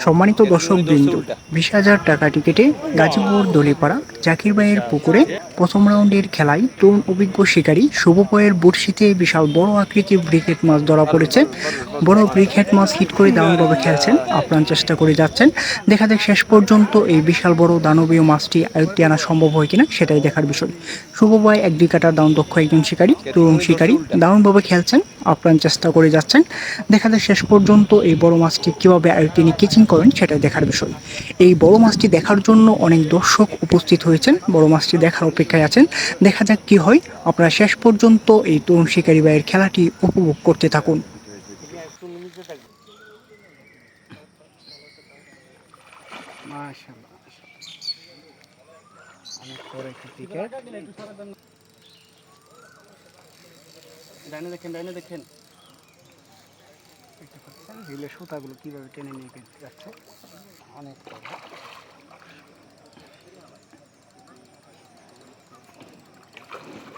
সম্মানিত দর্শক বৃন্দ বিশ হাজার টাকা টিকিটে গাজীপুর দলিপাড়া জাকির ভাইয়ের পুকুরে প্রথম রাউন্ডের খেলায় তরুণ অভিজ্ঞ শিকারী শুভপয়ের বড়শিতে বিশাল বড় আকৃতির ব্রিকেট মাছ ধরা পড়েছে। বড় ব্রিকেট মাছ হিট করে দারুণভাবে খেলছেন, আপ্রাণ চেষ্টা করে যাচ্ছেন। দেখা যাক শেষ পর্যন্ত এই বিশাল বড় দানবীয় মাছটি আয়ত্তে আনা সম্ভব হয় কিনা সেটাই দেখার বিষয়। শুভপয় এক দুই কাটার দারুণ দক্ষ একজন শিকারী, তরুণ শিকারী দারুণভাবে খেলছেন, আপ্রাণ চেষ্টা করে যাচ্ছেন। দেখা যায় শেষ পর্যন্ত এই বড় মাছটি কীভাবে তিনি কিচিং করেন সেটাই দেখার বিষয়। এই বড় মাছটি দেখার জন্য অনেক দর্শক উপস্থিত হয়েছেন, বড় মাছটি দেখার অপেক্ষায় আছেন। দেখা যাক কি হয়। আপনারা শেষ পর্যন্ত এই তরুণ শিকারী ভাইয়ের খেলাটি উপভোগ করতে থাকুন। দেখেন দেখেন। সুতাগুলো কীভাবে টেনে নিয়ে যাচ্ছে। অনেক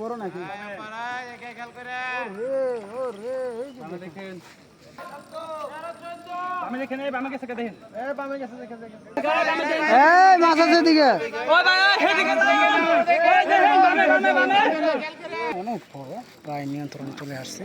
বড় নাকি? ও রে এই যে দেখেন। বামে দেখেন এই বামে গেছে দেখেন? এই বামে গেছে দেখেন দেখেন। এই মাছ আছে দিকে অনেক বড় প্রায় নিয়ন্ত্রণে চলে আসছে।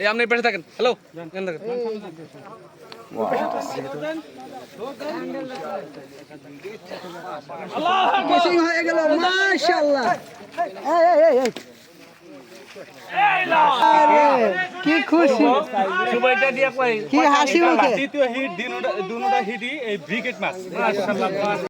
এই আপনি পাশে থাকেন। হ্যালো কেসিং হয়ে গেল মাশাআল্লাহ। এই এই এই কি খুশি। সুবাইটা দিয়া কই কি হাসি মুখে? দ্বিতীয় হিট দিনুটা দুনুটা হিটই এই ব্রিগেড মাছ। মাশাআল্লাহ।